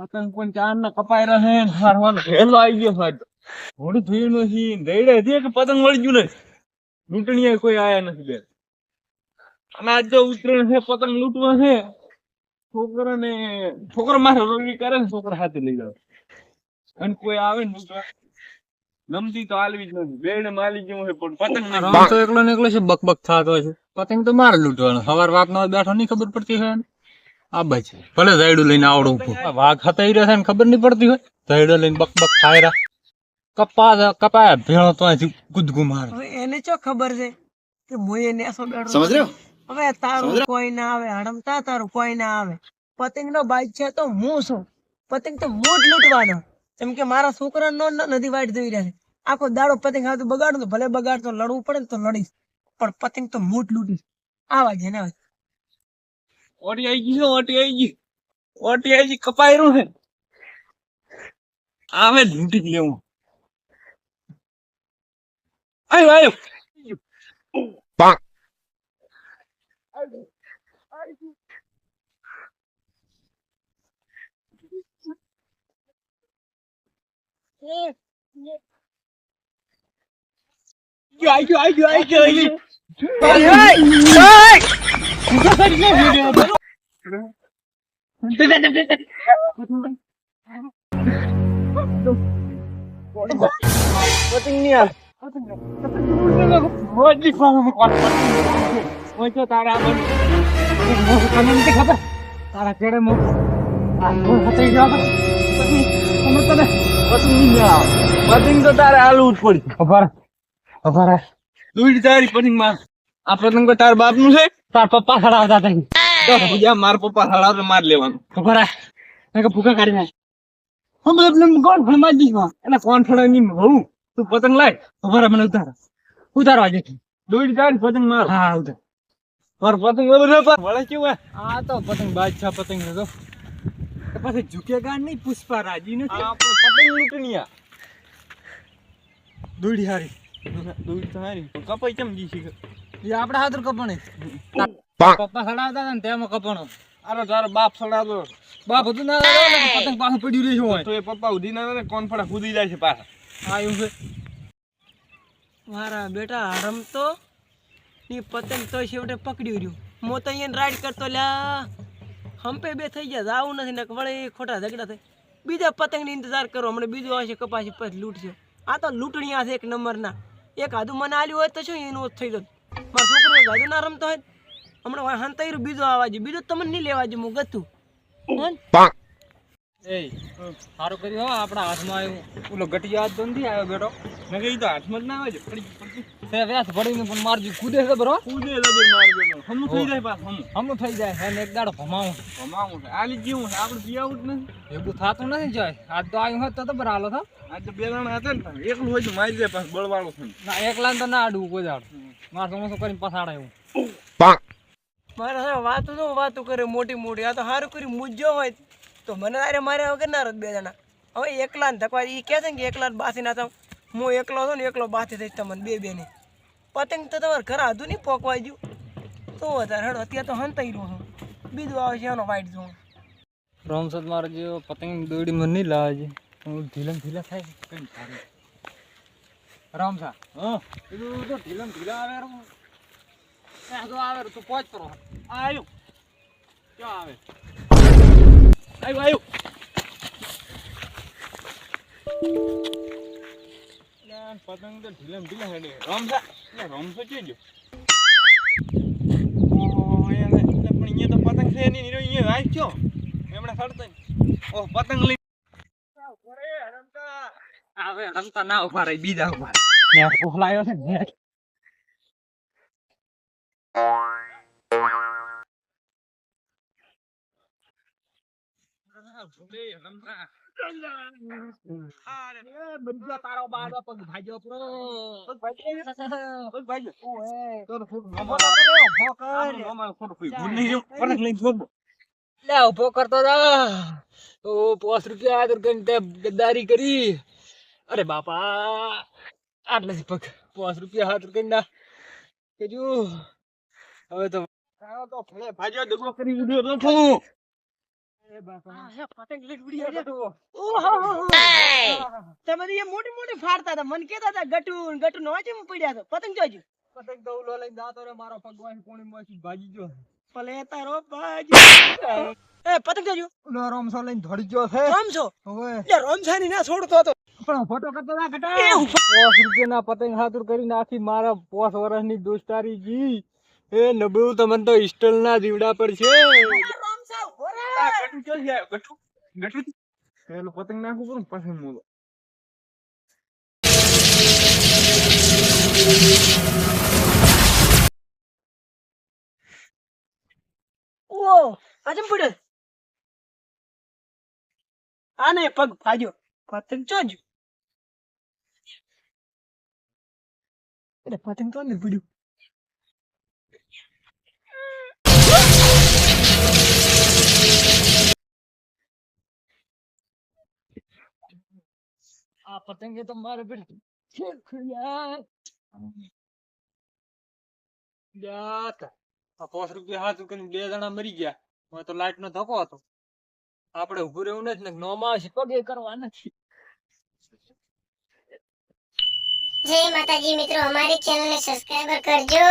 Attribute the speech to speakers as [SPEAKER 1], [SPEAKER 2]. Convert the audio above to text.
[SPEAKER 1] પતંગ પણ ચાર ના કપાઈ રહે હારવાનો હેલો આવી ગયો સાહેબ ઘોડી થયું નથી દઈડે હતી કે પતંગ વળી ગયું નહીં લૂંટણીએ કોઈ આયા નથી બેન. અને આજ જો ઉતરેણ છે પતંગ લૂંટવા છે છોકરાને છોકરા મારે રોગી કરે ને છોકરા હાથે લઈ જાવ અને કોઈ આવે ને લૂંટવા? નમતી તો આલવી જ નથી. બેને માલી ગયું છે પણ પતંગ
[SPEAKER 2] તો એકલો ને એકલો છે બકબક થાતો છે. પતંગ તો મારે લૂંટવાનો. સવાર વાત નો બેઠો નહીં ખબર પડતી હોય. આ બાઈ છે ભલે ઝાયડું લઈને આવડું ઊભું. વાઘ હતાઈ રહ્યા છે ને ખબર નહીં પડતી હોય? ઝાયડો લઈને બક બક થાય રહ્યા. કપા કપાય ભેળો તો અહીંથી કૂદકું મારે.
[SPEAKER 3] એને ચો ખબર છે કે મોય એને સો બેઠો
[SPEAKER 4] સમજ રહ્યો?
[SPEAKER 3] હવે તારું કોઈ ના આવે હડમતા તારું કોઈ ના આવે. પતંગ નો બાઈક છે તો હું છું. પતંગ તો જ લૂંટવાનો. એમ કે મારા છોકરા નો નથી વાટ જોઈ રહ્યા છે. આખો દાડો પતંગ હાથ બગાડું તો ભલે બગાડ તો લડવું પડે તો લડીશ. પણ પતંગ તો મૂટ જ લૂંટીશ. આવા છે ને
[SPEAKER 1] ઓટી આવી ગઈ છે ઓટી આવી ગઈ ઓટી આવી ગઈ કપાઈ રહ્યું છે આવે જ લૂંટી જ લેવું આયો આયો આઈ ગયો આઈ ગયો આઈ ગયો આઈ ગયો પતંગ તારા કેડે મો આ હતઈ જાવ તમે તને પતંગ આવે પતંગ તો તારે આલુ જ પડી ખબર ખબર દૂધ તારી પતંગમાં આ પતંગ તાર બાપનું છે તાર પપ્પા ખડા હતા બીજા માર પપ્પા હડાવતા માર લેવાનું. ખબર હે કે ભૂકા કાઢી નાખ. હું બધું કોણ ફળમાં. દીશ એટલે કોણ ફળની હું તું પતંગ લાય. ખબર મને ઉતાર. ઉતારવા જે દોડી તારી પતંગ માર. હા ઉતાર. માર પતંગ બરાબર વળે કેવું આ તો પતંગ બાદશાહ પતંગ છે તો. તો પછી ઝુકેગા નહીં પુષ્પા રાજી નથી. પતંગ લૂંટણીયા દોડી હારી. દોડી તો હારી. પણ કપાઈ કેમ છે?
[SPEAKER 2] એ આપણે હાથર કપણે. પપ્પા સડાવતા હતા ને તેમાં કપણો.
[SPEAKER 1] અરે તારો બાપ સડાવતો
[SPEAKER 2] બાપ હતું ના ને પતંગ પાછું પડ્યું રહી હોય.
[SPEAKER 1] તો એ પપ્પા ઉધી ના ને કોણ ફડા કૂદી જાય છે પાછા.
[SPEAKER 2] આ એવું છે.
[SPEAKER 3] મારા બેટા રમતો ની પતંગ તો છેવટે પકડી રહ્યું. મો તો અહીંયા રાઈડ કરતો લ્યા. હંપે બે થઈ ગયા આવું નથી ને વળે ખોટા ઝઘડા થાય. બીજા પતંગની ઇંતજાર કરો મને બીજું આવશે કપાશે પછી લૂંટશે આ તો લૂંટણીયા છે એક નંબરના. એક આદુ મને આલ્યું હોય તો શું એનું થઈ જતું મારો છોકરો એક આદુ ના રમતો હોય હમણાં હંતાઈ બીજું બીજો જોઈએ બીજો તમને નહીં લેવા જે હું ગતું હં?
[SPEAKER 2] એ સારું કર્યું હો આપણા હાથમાં આવ્યું ઓલો ગટિયા હાથ બંધી આવ્યો બેટો?
[SPEAKER 1] મેં કીધું તો હાથમાં જ ના આવે છે પડી પડી
[SPEAKER 2] તે વ્યાસ પડીને પણ મારજી કૂદે છે બરો?
[SPEAKER 1] કૂદે લબર માર દેનો હમ થઈ જાય પાછ હમ.
[SPEAKER 2] હમું થઈ જાય હે ને એક દાડો ભમાવું.
[SPEAKER 1] ભમાવું છે. આલી જેવું છે આપણે પીઆવું જ નથી.
[SPEAKER 2] એવું થતું નથી જાય. આજ તો આવ્યું હોત તો તો બરાલો થા.
[SPEAKER 1] તો બે જણા હતા ને એકલું હોય તો મારી જાય પાછ બળવાળું છે
[SPEAKER 2] ના એકલા તો ના આડવું કોઈ દાડ. મારે સમોસો કરીને પછાડાયું. એવું
[SPEAKER 3] મારે સાથે વાતું તો વાતું કરે મોટી મોટી. આ તો સારું કરી મૂજ્યો હોય તો મને અરે મારે વગર ના બે જણા. હવે એકલા ને ધકવા એ કહે છે ને કે એકલા બાસી ના થાવ હું એકલો છું ને એકલો બાથી થઈશ તમને બે બેને. પતંગ તો તમારે ઘર આધું નહીં પોકવાઈ ગયું. તો વધારે હેડો અત્યારે તો હંતાઈ રહ્યો છું. બીજું આવે છે એનો વાઈટ જોઉં
[SPEAKER 2] રમસદ મારે જે પતંગ દોડી મને નહીં લાવે છે હું ઢીલમ ઢીલા થાય છે. કઈ રમસા.
[SPEAKER 1] હા
[SPEAKER 2] ઢીલમ ઢીલા આવે આવે તું પહોંચ કરો
[SPEAKER 1] આયો
[SPEAKER 2] ક્યાં આવે
[SPEAKER 1] આયો આયો પતંગ તો ઢીલમ ઢીલા હેડે રમસા રમસો છે જો છે. એટલે પણ અહીંયા તો પતંગ છે નહીં અહીંયા આઈ ગયો એમણે સડતો ઓહ પતંગ લઈ
[SPEAKER 2] આવે રમતા ના ઊભા રહી બીજા ઊભા ને છે ને ઊભો કરતો તો પાંચ રૂપિયા ગદ્દારી કરી અરે બાપા આટલા પગ પાંચ રૂપિયા હાથ રૂપિયા કેજુ હવે તો
[SPEAKER 1] ભાજો દગો કરી દીધો
[SPEAKER 3] તમે તો એ મોટી મોટી ફાડતા હતા મને કેતા હતા ગટું ગટું નો જેમ પડ્યા તો. પતંગ જોજો.
[SPEAKER 2] પતંગ તો ઉલો લઈને જાતો રે મારો ભગવાન કોણી માંથી ભાગી ગયો.
[SPEAKER 3] ભલે તારો બાજ એ પતંગ જોજો.
[SPEAKER 2] ઉલો રમસો લઈને ધડી ગયો છે.
[SPEAKER 3] રમશો
[SPEAKER 2] હવે
[SPEAKER 3] એટલે રમસાની ના છોડતો હતો.
[SPEAKER 2] પણ ફોટો કરતો ના ઘટા
[SPEAKER 3] એવું.
[SPEAKER 2] પોસ રૂપિયાના પતંગ હાતુર કરી નાખી મારા પોસ વર્ષની દોસ્તારી જી. એ નબળું તમને તો ઇસ્ટલ ના જીવડા પર છે.
[SPEAKER 3] રમસા
[SPEAKER 2] ગટુ ક્યાં છે ગટુ ગટુ પેલું પતંગ નાખું કરું પછી મૂલો
[SPEAKER 3] ઓ પાછમ પડ્યો આને પગ ભાજ્યો પતંગ ચોજો પતંગ તો ને પડ્યું
[SPEAKER 2] આ પતંગ તો મારે પાંચ રૂપિયા હાથ કરીને બે જણા મરી ગયા. હવે તો લાઈટ નો ધક્કો હતો. આપણે ઉભું રહેવું નથી ને નોમાં આવશે પગે કરવા નથી.
[SPEAKER 4] જય માતાજી મિત્રો અમારી ચેનલને સબસ્ક્રાઈબર કરજો.